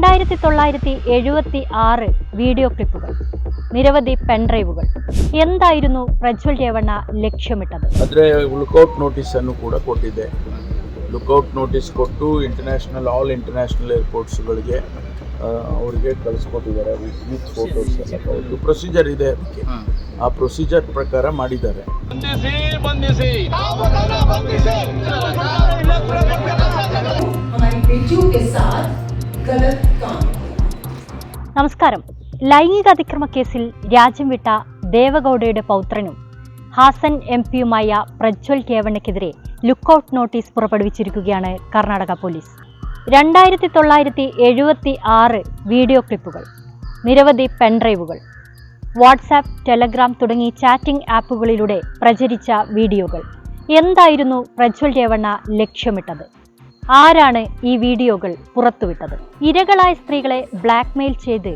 രണ്ടായിരത്തി തൊള്ളായിരത്തി എഴുപത്തി ആറ് വീഡിയോ ക്ലിപ്പുകൾ നിരവധി പെൺഡ്രൈവുകൾ എന്തായിരുന്നു പ്രജ്വൽ രേവണ്ണ ലക്ഷ്യമിട്ടത്? ಆದರೆ ಲುಕೌಟ್ ನೋಟಿಸನ್ನು കൂടെ ಕೊಟ್ಟಿದೆ ಲುಕೌಟ್ ನೋಟಿಸ್ ಕೊಟ್ಟು ಇಂಟರ್ನ್ಯಾಷನಲ್ ಆಲ್ ಇಂಟರ್ನ್ಯಾಷನಲ್ ಏರ್ಪೋರ್ಟ್ಸ್ಗಳಿಗೆ ಅವರಿಗೆ ಕಳಿಸ್ಕೊಟ್ಟಿದ್ದಾರೆ ವಿತ್ ಫೋಟೋಸ್ ಎಲ್ಲ ಪ್ರೊಸೀಜರ್ ಇದೆ ಅದಕ್ಕೆ ಆ ಪ್ರೊಸೀಜರ್ ಪ್ರಕಾರ ಮಾಡಿದ್ದಾರೆ ಬಂಧಿಸಿ നമസ്കാരം. ലൈംഗിക അതിക്രമ കേസിൽ രാജ്യം വിട്ട ദേവഗൌഡയുടെ പൗത്രനും ഹാസൻ എം പിയുമായ പ്രജ്വൽ രേവണ്ണയ്ക്കെതിരെ ലുക്കൌട്ട് നോട്ടീസ് പുറപ്പെടുവിച്ചിരിക്കുകയാണ് കർണാടക പോലീസ്. രണ്ടായിരത്തി തൊള്ളായിരത്തി എഴുപത്തി ആറ് വീഡിയോ ക്ലിപ്പുകൾ നിരവധി പെൻഡ്രൈവുകൾ വാട്സാപ്പ് ടെലഗ്രാം തുടങ്ങി ചാറ്റിംഗ് ആപ്പുകളിലൂടെ പ്രചരിച്ച വീഡിയോകൾ. എന്തായിരുന്നു പ്രജ്വൽ രേവണ്ണ ലക്ഷ്യമിട്ടത്? ആരാണ് ഈ വീഡിയോകൾ പുറത്തുവിട്ടത്? ഇരകളായ സ്ത്രീകളെ ബ്ലാക്ക്മെയിൽ ചെയ്ത്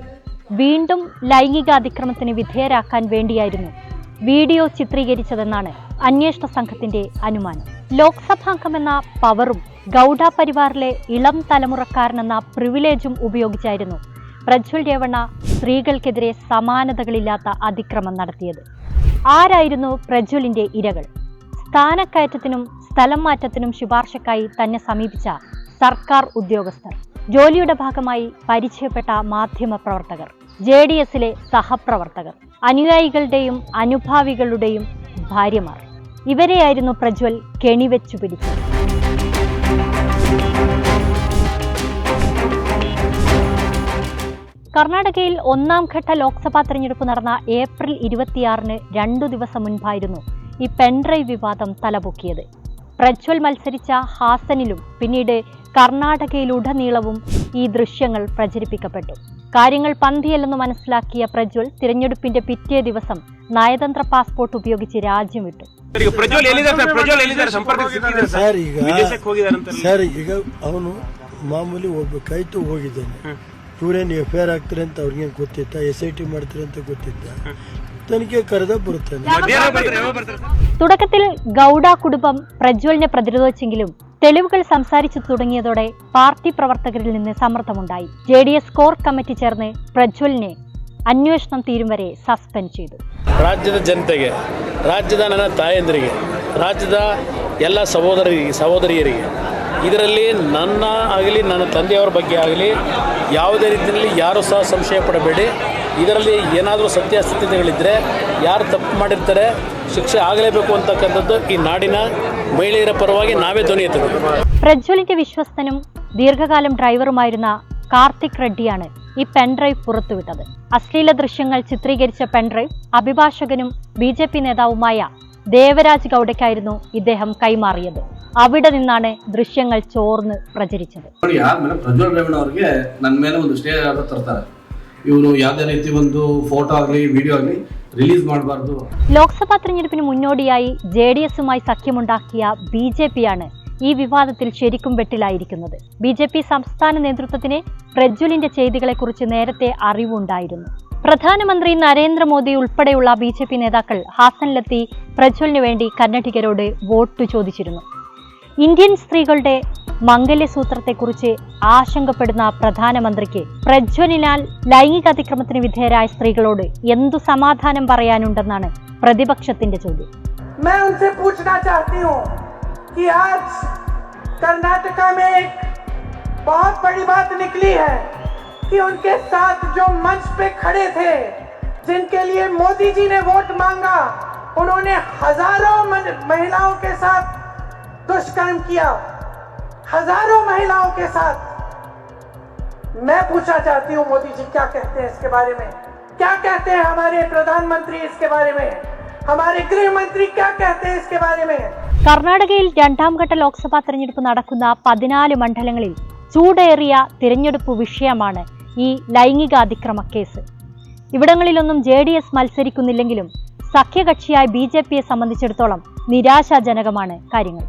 വീണ്ടും ലൈംഗിക അതിക്രമത്തിന് വിധേയരാക്കാൻ വേണ്ടിയായിരുന്നു വീഡിയോ ചിത്രീകരിച്ചതെന്നാണ് അന്വേഷണ സംഘത്തിന്റെ അനുമാനം. ലോക്സഭാംഗമെന്ന പവറും ഗൗഡ പരിവാറിലെ ഇളം തലമുറക്കാരനെന്ന പ്രിവിലേജും ഉപയോഗിച്ചായിരുന്നു പ്രജ്വൽ രേവണ്ണ സ്ത്രീകൾക്കെതിരെ സമാനതകളില്ലാത്ത അതിക്രമം നടത്തിയത്. ആരായിരുന്നു പ്രജ്വലിന്റെ ഇരകൾ? സ്ഥാനക്കയറ്റത്തിനും സ്ഥലം മാറ്റത്തിനും ശുപാർശക്കായി തന്നെ സമീപിച്ച സർക്കാർ ഉദ്യോഗസ്ഥർ. ജോലിയുടെ ഭാഗമായി പരിചയപ്പെട്ട മാധ്യമ പ്രവർത്തകർ ജെ ഡി എസിലെ സഹപ്രവർത്തകർ അനുയായികളുടെയും അനുഭാവികളുടെയും ഭാര്യമാർ. ഇവരെയായിരുന്നു പ്രജ്വൽ കെണിവെച്ചു പിടിച്ചത്. കർണാടകയിൽ ഒന്നാം ഘട്ട ലോക്സഭാ തെരഞ്ഞെടുപ്പ് നടന്ന ഏപ്രിൽ ഇരുപത്തിയാറിന് രണ്ടു ദിവസം മുൻപായിരുന്നു ഈ പെൻഡ്രൈവ് വിവാദം തലപൊക്കിയത്. പ്രജ്വൽ മത്സരിച്ച ഹാസനിലും പിന്നീട് കർണാടകയിലുടനീളവും ഈ ദൃശ്യങ്ങൾ പ്രചരിപ്പിക്കപ്പെട്ടു കാര്യങ്ങൾ പന്തിയല്ലെന്ന് മനസ്സിലാക്കിയ പ്രജ്വൽ തിരഞ്ഞെടുപ്പിന്റെ പിറ്റേ ദിവസം നയതന്ത്ര പാസ്പോർട്ട് ഉപയോഗിച്ച് രാജ്യം ವಿಟ್ಟು ಈಗ ಪ್ರಜ್ವಲ್ ಎಲ್ಲಿದ್ದಾರೆ ಸರ್ ಪ್ರಜ್ವಲ್ ಎಲ್ಲಿದ್ದಾರೆ ಸಂಪರ್ಕ ಸಿಕ್ಕಿದ್ದಾರೆ ಸರ್ ಈಗ ವಿದೇಶಕ್ಕೆ ಹೋಗಿದ್ದಾರೆ ಅಂತ ಸರ್ ಈಗ ಅವನು ಮಾಮೂಲಿ ಹೋಗ್ಬೇಕಾಯ್ತು ಹೋಗಿದ್ದಾನೆ ಇವ್ರೇನು ಎಫ್ ಐ ಆರ್ ಆಗ್ತಾರೆ ಅಂತ ಅವ್ರಿಗೇನು ಗೊತ್ತಿತ್ತ ಎಸ್ ಐ ಟಿ ಮಾಡ್ತಾರೆ ಅಂತ ಗೊತ್ತಿತ್ತ ತನಿಖೆ ಕರೆದ ಬರುತ್ತಾನೆ ಮಧ್ಯಾಹ್ನ ಬರ್ತಾರೆ ಯಾವಾಗ ಬರ್ತಾರೆ ಸರ್? തുടക്കത്തിൽ ഗൗഡ കുടുംബം പ്രജ്വലിനെ പ്രതിരോധിച്ചെങ്കിലും തെളിവുകൾ സംസാരിച്ചു തുടങ്ങിയതോടെ പാർട്ടി പ്രവർത്തകരിൽ നിന്ന് സമ്മർദ്ദമുണ്ടായി J D S core committee ചേർന്ന് പ്രജ്വലിനെ അന്വേഷണം തീരും വരെ സസ്പെൻഡ് ചെയ്തു ರಾಜ್ಯದ ಜನತೆಗೆ ರಾಜ್ಯದ ನನ್ನ ತಾಯಂದಿರಿಗೆ ರಾಜ್ಯದ ಎಲ್ಲ ಸಹೋದರರಿಗೆ ಸಹೋದರಿಯರಿಗೆ ಇದರಲ್ಲಿ ನನ್ನ ಆಗಲಿ ನನ್ನ ತಂದೆಯವರ ಬಗ್ಗೆ ಆಗಲಿ ಯಾವುದೇ ರೀತಿಯಲ್ಲಿ ಯಾರೂ ಸಹ ಸಂಶಯ ಪಡಬೇಡಿ ಇದರಲ್ಲಿ ಏನಾದರೂ ಸತ್ಯಾಸತ್ಯತೆಗಳಿದ್ದರೆ ಯಾರು ತಪ್ಪು ಮಾಡಿರ್ತಾರೆ ಶಿಕ್ಷೆ ಆಗಲೇಬೇಕು ಅಂತಕ್ಕಂಥದ್ದು ಈ ನಾಡಿನ ಮಹಿಳೆಯರ ಪರವಾಗಿ ನಾವೇ ಧ್ವನಿ ಎತ್ತಬೇಕು പ്രജ്വലിന്റെ വിശ്വസ്തനും ദീർഘകാലം ഡ്രൈവറുമായിരുന്ന കാർത്തിക് റെഡ്ഡിയാണ് ഈ പെൻഡ്രൈവ് പുറത്തുവിട്ടത് അശ്ലീല ദൃശ്യങ്ങൾ ചിത്രീകരിച്ച പെൻഡ്രൈവ് അഭിഭാഷകനും ബി ജെ പി നേതാവുമായ ദേവരാജ് ഗൗഡയ്ക്കായിരുന്നു ഇദ്ദേഹം കൈമാറിയത് അവിടെ നിന്നാണ് ദൃശ്യങ്ങൾ ചോർന്ന് പ്രചരിച്ചത് ನೋಡಿ ಆದ್ಮೇಲೆ ಪ್ರಜ್ವಲ್ ರೇವಣ್ಣ ಅವ್ರಿಗೆ ನನ್ನ ಮೇಲೆ ಒಂದು ಸ್ಟೇ ಆರ್ಡರ್ ತರ್ತಾರೆ ಇವರು ಯಾವುದೇ ರೀತಿ ಒಂದು ಫೋಟೋ ಆಗಲಿ ವಿಡಿಯೋ ಆಗಲಿ ರಿಲೀಸ್ ಮಾಡಬಾರ್ದು ലോക്സഭാ തെരഞ്ഞെടുപ്പിന് മുന്നോടിയായി ജെ ഡി എസുമായി സഖ്യമുണ്ടാക്കിയ ബി ജെ പിയാണ് ഈ വിവാദത്തിൽ ശരിക്കും വെട്ടിലായിരിക്കുന്നത് ബി ജെ പി സംസ്ഥാന നേതൃത്വത്തിന് പ്രജ്വലിന്റെ ചെയ്തികളെക്കുറിച്ച് നേരത്തെ അറിവുണ്ടായിരുന്നു പ്രധാനമന്ത്രി നരേന്ദ്രമോദി ഉൾപ്പെടെയുള്ള ബി ജെ പി നേതാക്കൾ ഹാസനിലെത്തി പ്രജ്വലിന് വേണ്ടി കന്നഡിഗരോട് വോട്ട് ചോദിച്ചിരുന്നു ഇന്ത്യൻ സ്ത്രീകളുടെ മംഗല്യസൂത്രത്തെക്കുറിച്ച് ആശങ്കപ്പെടുന്ന പ്രധാനമന്ത്രിക്ക് പ്രജ്വലിനാൽ ലൈംഗിക അതിക്രമത്തിന് വിധേയരായ സ്ത്രീകളോട് എന്തു സമാധാനം പറയാനുണ്ടെന്നാണ് പ്രതിപക്ഷത്തിന്റെ ചോദ്യം मैं उनसे पूछना चाहती हूँ कि आज कर्नाटका में एक बहुत बड़ी बात निकली है कि उनके साथ जो मंच पे खड़े थे जिनके लिए मोदी जी ने वोट मांगा उन्होंने हजारों मन- महिलाओं के साथ दुष्कर्म किया हजारों महिलाओं के साथ मैं पूछना चाहती हूँ मोदी जी क्या कहते हैं इसके बारे में क्या कहते हैं हमारे प्रधानमंत्री इसके बारे में हमारे गृह मंत्री क्या कहते हैं इसके बारे में കർണാടകയിൽ രണ്ടാം ഘട്ട ലോക്സഭാ തെരഞ്ഞെടുപ്പ് നടക്കുന്ന പതിനാല് മണ്ഡലങ്ങളിൽ ചൂടേറിയ തിരഞ്ഞെടുപ്പ് വിഷയമാണ് ഈ ലൈംഗിക അതിക്രമ കേസ് ഇവിടങ്ങളിലൊന്നും ജെ ഡി എസ് മത്സരിക്കുന്നില്ലെങ്കിലും സഖ്യകക്ഷിയായ ബി ജെ പിയെ സംബന്ധിച്ചിടത്തോളം നിരാശാജനകമാണ് കാര്യങ്ങൾ